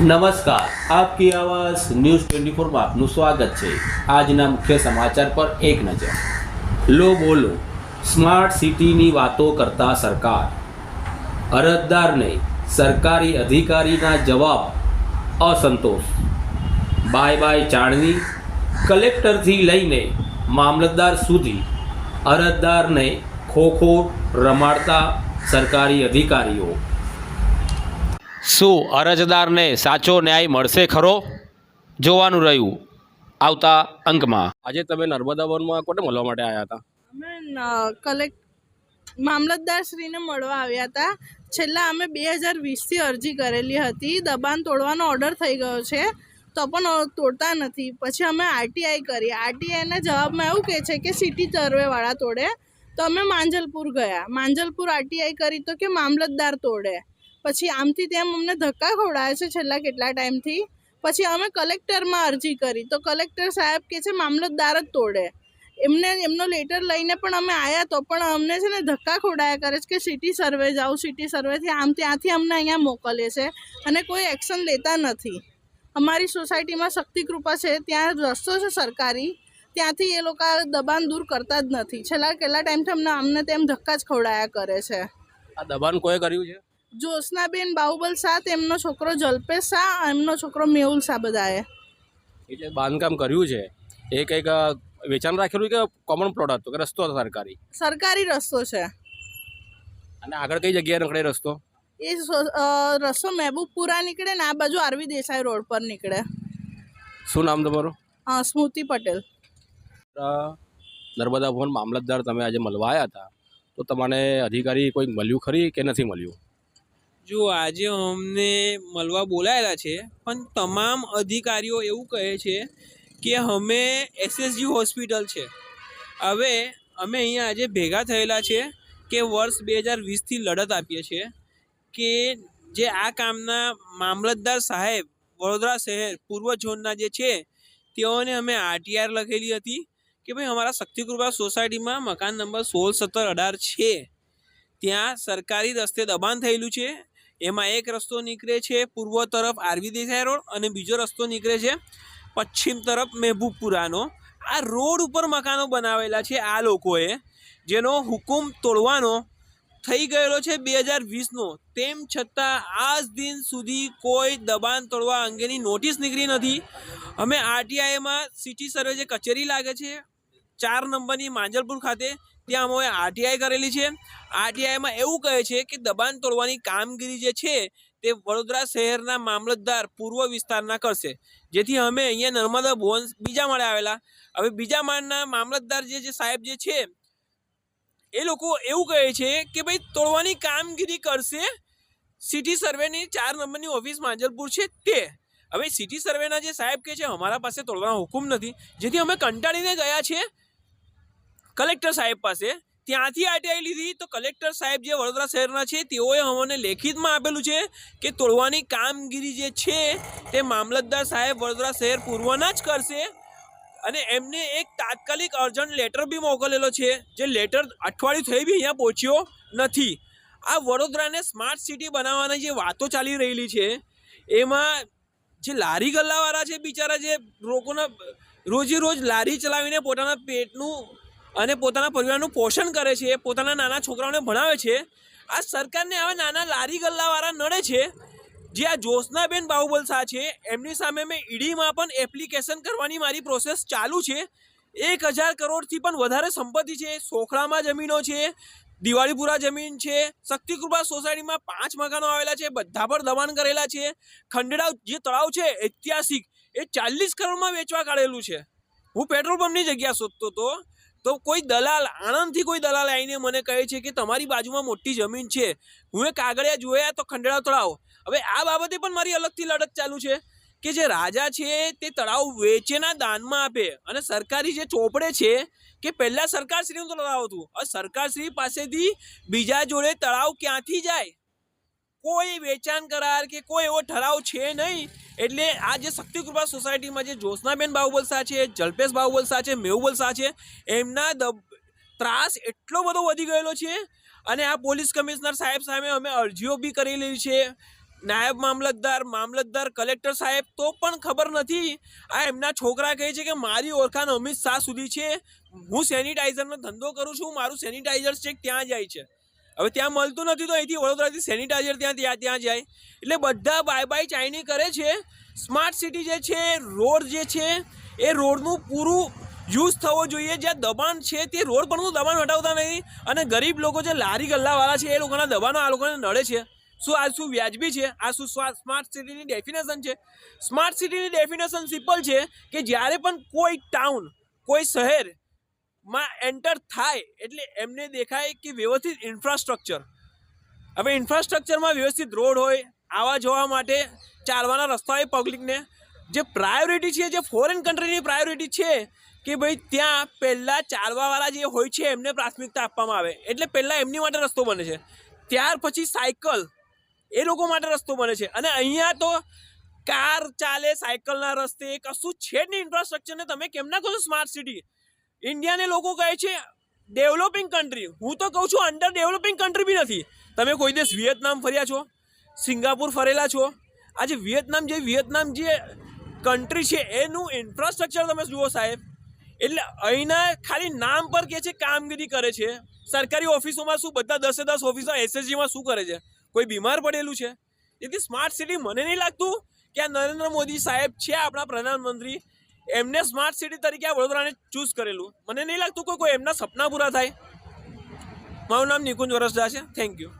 નમસ્કાર, આપકી આવાજ news twenty ફોરમાં આપનું સ્વાગત છે. આજના મુખ્ય સમાચાર પર એક નજર. લો બોલો, સ્માર્ટ સિટીની વાતો કરતા સરકાર. અરજદારને સરકારી અધિકારીના જવાબ અસંતોષ. બાય બાય ચાળણી કલેક્ટરથી લઈને મામલતદાર સુધી અરજદારને ખોખો રમાડતા સરકારી અધિકારીઓ. શું અરજદારને સાચો ન્યાય મળશે ખરો? જોવાનું રહ્યું આવતા અંકમાં. આજે તમે નર્મદા વનમાં કોને મળવા માટે આવ્યા હતા? અમે ન- કલેક્ટ મામલતદારશ્રીને મળવા આવ્યા હતા. છેલ્લા અમે બે હજાર વીસથી અરજી કરેલી હતી. દબાણ તોડવાનો ઓર્ડર થઈ ગયો છે તો પણ તોડતા નથી. પછી અમે આરટીઆઈ કરી. આરટીઆઈના જવાબમાં એવું કહે છે કે સિટી સર્વેવાળા તોડે. તો અમે માંજલપુર ગયા. માંજલપુર આરટીઆઈ કરી તો કે મામલતદાર તોડે. પછી આમથી તેમ અમને ધક્કા ખવડાવે છે છેલ્લા કેટલા ટાઈમથી. પછી અમે કલેક્ટરમાં અરજી કરી. તો કલેક્ટર સાહેબ કે છે, મામલતદાર જ તોડે. એમને, એમનો લેટર લઈને પણ અમે આવ્યા તો પણ અમને છે ને ધક્કા ખોડાયા કરે છે કે સિટી સર્વે જાઓ, સિટી સર્વેથી આમ ત્યાંથી અમને અહીંયા મોકલે છે અને કોઈ એક્શન લેતા નથી. અમારી સોસાયટીમાં શક્તિ કૃપા છે, ત્યાં રસ્તો છે સરકારી, ત્યાંથી એ લોકો દબાણ દૂર કરતા જ નથી. છેલ્લા કેટલા ટાઈમથી અમને અમને તેમ ધક્કા જ ખવડાયા કરે છે. આ દબાણ કોઈ કર્યું છે? જ્યોત્સનાબેન બાહુબલ શાહ તેમનો છોકરો જલ્પેશ શાહ એમનો છોકરો મેહુલ શાહ બધાએ. એ જે બાંધકામ કર્યું છે. એ કંઈક વેચાણ રાખેલું કે કોમન પ્લોટ હતો કે રસ્તો હતો સરકારી? સરકારી રસ્તો છે. અને આગળ કઈ જગ્યાએ નીકળે રસ્તો? એ રસ્તો મહેબૂબપુરા નીકળે ને આ બાજુ આરવી દેસાઈ રોડ પર નીકળે. શું નામ તમારું? હા સ્મૃતિ પટેલ. નર્મદા ભવન મામલતદાર તમે આજે મળવા આવ્યા હતા. તો તમને અધિકારી કોઈ મળ્યું ખરી કે નથી મળ્યું? જો આજે અમને મળવા બોલાયેલા છે, પણ તમામ અધિકારીઓ એવું કહે છે કે અમે એસએસજી હોસ્પિટલ છે. હવે અમે અહીંયા આજે ભેગા થયેલા છે કે વર્ષ બે હજાર વીસથી લડત આપીએ છીએ કે જે આ કામના મામલતદાર સાહેબ વડોદરા શહેર પૂર્વ ઝોનના જે છે, તેઓને અમે આરટીઆર લખેલી હતી કે ભાઈ અમારા શક્તિકૃપા સોસાયટીમાં મકાન નંબર સોળ, સત્તર, અઢાર છે. ત્યાં સરકારી રસ્તે દબાણ થયેલું છે એમાં એક રસ્તો નીકળે છે પૂર્વ તરફ આરવી દેસાઈ રોડ અને બીજો રસ્તો નીકળે છે પશ્ચિમ તરફ મહેબૂબપુરાનો. આ રોડ ઉપર મકાનો બનાવેલા છે આ લોકોએ, જેનો હુકુમ તોડવાનો થઈ ગયેલો છે બે હજાર વીસનો. તેમ છતાં આજ દિન સુધી કોઈ દબાણ તોડવા અંગેની નોટિસ નીકળી નથી. અમે આરટીઆઈમાં સિટી સર્વે જે કચેરી લાગે છે ચાર નંબરની માંજલપુર ખાતે ત્યાં અમે આરટીઆઈ કરેલી છે. આરટીઆઈમાં એવું કહે છે કે દબાણ તોડવાની કામગીરી જે છે તે વડોદરા શહેરના મામલતદાર પૂર્વ વિસ્તારના કરશે. જેથી અમે અહીંયા નર્મદા ભુવન બીજા માળે આવેલા. હવે બીજા માળના મામલતદાર જે જે સાહેબ જે છે, એ લોકો એવું કહે છે કે ભાઈ તોડવાની કામગીરી કરશે સિટી સર્વેની ચાર નંબરની ઓફિસ માંજલપુર છે તે. હવે સિટી સર્વેના જે સાહેબ કે છે, અમારા પાસે તોડવાનો હુકુમ નથી. જેથી અમે કંટાળીને ગયા છે કલેક્ટર સાહેબ પાસે. ત્યાંથી આરટીઆઈ લીધી. તો કલેક્ટર સાહેબ જે વડોદરા શહેરના છે, તેઓએ અમને લેખિતમાં આપેલું છે કે તોડવાની કામગીરી જે છે, તે મામલતદાર સાહેબ વડોદરા શહેર પૂર્વના જ કરશે. અને એમને એક તાત્કાલિક અર્જન્ટ લેટર બી મોકલેલો છે, જે લેટર અઠવાડિયું થઈ બી અહીંયા પહોંચ્યો નથી. આ વડોદરાને સ્માર્ટ સિટી બનાવવાની જે વાતો ચાલી રહેલી છે, એમાં જે લારી ગલ્લાવાળા છે બિચારા જે લોકોના રોજે રોજ લારી ચલાવીને પોતાના પેટનું અને પોતાના પરિવારનું પોષણ કરે છે, પોતાના નાના છોકરાઓને ભણાવે છે. આ સરકારને હવે નાના લારી ગલ્લાવાળા નડે છે, જે આ જ્યોત્સનાબેન બાહુબલ શાહ છે, એમની સામે મેં ઈડીમાં પણ એપ્લિકેશન કરવાની મારી પ્રોસેસ ચાલુ છે. એક હજાર કરોડથી પણ વધારે સંપત્તિ છે, સોખડામાં જમીનો છે, દિવાળીપુરા જમીન છે, શક્તિકૃપા સોસાયટીમાં પાંચ મકાનો આવેલા છે, બધા પર દબાણ કરેલા છે. ખંડેરાવ જે તળાવ છે, ઐતિહાસિક, એ ચાલીસ કરોડમાં વેચવા કાઢેલું છે. હું પેટ્રોલ પંપની જગ્યા શોધતો હતો તો કોઈ દલાલ, આણંદથી કોઈ દલાલ આવીને મને કહે છે કે તમારી બાજુમાં મોટી જમીન છે, હું એ કાગળિયા જોયા તો ખંડળા તળાવ. હવે આ બાબતે પણ મારી અલગથી લડત ચાલુ છે કે જે રાજા છે તે તળાવ વેચેના દાનમાં આપે અને સરકારી જે ચોપડે છે કે પહેલાં સરકારશ્રીનું તળાવ હતું હવે સરકારશ્રી પાસેથી બીજા જોડે તળાવ ક્યાંથી જાય? કોઈ વેચાણ કરાર કે કોઈ એવો ઠરાવ છે નહીં. એટલે આ જે શક્તિકૃપા સોસાયટીમાં જે જ્યોત્સનાબેન શાહ છે, જલ્પેશ શાહ છે મેહુબલ શાહ છે, એમના દબ, ત્રાસ એટલો બધો વધી ગયેલો છે અને આ પોલીસ કમિશનર સાહેબ સામે અમે અરજીઓ બી કરેલી છે. નાયબ મામલતદાર મામલતદાર કલેક્ટર સાહેબ તો પણ ખબર નથી. આ એમના છોકરા કહે છે કે મારી ઓળખાણ અમિત શાહ સુધી છે. હું સેનિટાઈઝરનો ધંધો કરું છું, મારું સેનિટાઈઝર છે ત્યાં જાય છે. હવે ત્યાં મળતું નથી તો અહીંથી વડોદરાથી સેનિટાઈઝર ત્યાં ત્યાં ત્યાં જાય. એટલે બધા બાય બાય ચાઇની કરે છે. સ્માર્ટ સિટી જે છે, રોડ જે છે, એ રોડનું પૂરું યુઝ થવો જોઈએ. જ્યાં દબાણ છે તે રોડ પરનું દબાણ હટાવતા નહીં અને ગરીબ લોકો જે લારી ગલ્લાવાળા છે, એ લોકોના દબાણો આ લોકોને નડે છે. શું આ શું વ્યાજબી છે? આ શું સ્માર્ટ સિટીની ડેફિનેશન છે? સ્માર્ટ સિટીની ડેફિનેશન સિમ્પલ છે કે જ્યારે પણ કોઈ ટાઉન કોઈ શહેર માં એન્ટર થાય એટલે એમને દેખાય કે વ્યવસ્થિત ઇન્ફ્રાસ્ટ્રક્ચર હવે ઇન્ફ્રાસ્ટ્રક્ચરમાં વ્યવસ્થિત રોડ હોય, આવા જવા માટે ચાલવાના રસ્તા હોય પબ્લિકને જે પ્રાયોરિટી છે, જે ફોરેન કન્ટ્રીની પ્રાયોરિટી છે કે ભાઈ ત્યાં પહેલાં ચાલવાવાળા જે હોય છે, એમને પ્રાથમિકતા આપવામાં આવે. એટલે પહેલાં એમની માટે રસ્તો બને છે. ત્યાર પછી સાયકલ એ લોકો માટે રસ્તો બને છે. અને અહીંયા તો કાર ચાલે સાયકલના રસ્તે, કશું છે જ નહીં ઇન્ફ્રાસ્ટ્રક્ચરને તમે કેમ ના કહો સ્માર્ટ સિટી ઇન્ડિયાને લોકો કહે છે ડેવલપિંગ કન્ટ્રી હું તો કહું છું અંડર ડેવલપિંગ કન્ટ્રી બી નથી. તમે કોઈ દિવસ વિયેતનામ ફર્યા છો, સિંગાપુર ફરેલા છો, આજે વિયેતનામ જે વિયેતનામ જે કન્ટ્રી છે, એનું ઇન્ફ્રાસ્ટ્રક્ચર તમે જુઓ સાહેબ, એટલે અહીંના ખાલી નામ પર કે છે, કામગીરી કરે છે. સરકારી ઓફિસોમાં શું બધા દસે દસ ઓફિસો એસએસજીમાં શું કરે છે? કોઈ બીમાર પડેલું છે? તેથી સ્માર્ટ સિટી મને નહીં લાગતું કે આ નરેન્દ્ર મોદી સાહેબ છે આપણા પ્રધાનમંત્રી એમને સ્માર્ટ સિટી તરીકે આ વડોદરાને ચૂઝ કરેલું. મને નહીં લાગતું કોઈ કોઈ એમના સપના પૂરા થાય. મારું નામ નિકુંજ વરસદા છે. Thank you